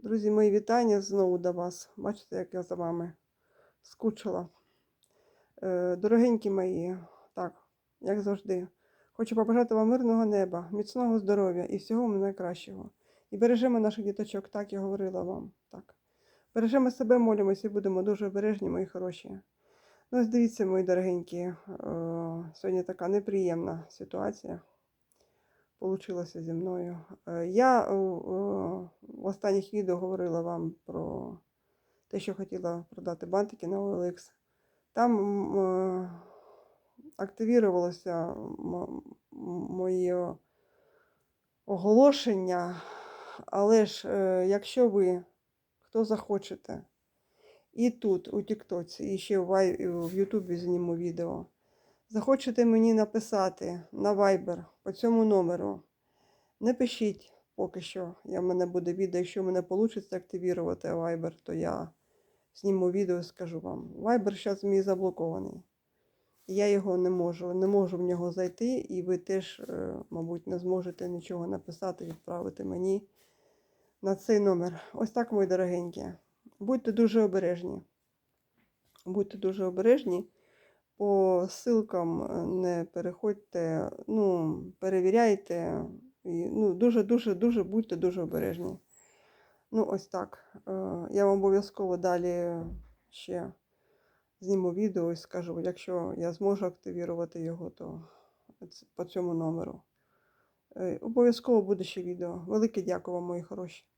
Друзі, мої вітання знову до вас. Бачите, як я за вами скучила. Е, Дорогенькі мої, так, як завжди, хочу побажати вам мирного неба, міцного здоров'я і всього найкращого. І бережемо наших діточок, так я говорила вам. Так. Бережемо себе, молимося і будемо дуже обережні, мої хороші. Ну, ось дивіться, мої дорогенькі, е, сьогодні така неприємна ситуація получилося зі мною. Е, Я е, в останніх відео говорила вам про те, що хотіла продати бантики на OLX. Там е, активірувалося моє оголошення, але ж якщо ви, хто захочете, і тут, у Тіктоці, і ще в Ютубі зніму відео. Захочете мені написати на Viber по цьому номеру. Не пишіть поки що. Я мене буде відео. Якщо в мене вийде активувати Viber, то я зніму відео і скажу вам. Viber зараз мій заблокований. Я його не можу, не можу в нього зайти, і ви теж, е, мабуть, не зможете нічого написати, відправити мені на цей номер. Ось так, мої дорогенькі. Будьте дуже обережні. Будьте дуже обережні. По ссылкам е, не переходьте, ну, перевіряйте. Ну, дуже, дуже, дуже будьте дуже обережні. Ну, ось так. Е, Я вам обов'язково далі ще зніму відео і скажу, якщо я зможу активувати його, то по цьому номеру. Е, Обов'язково буде ще відео. Велике дякую вам, мої хороші.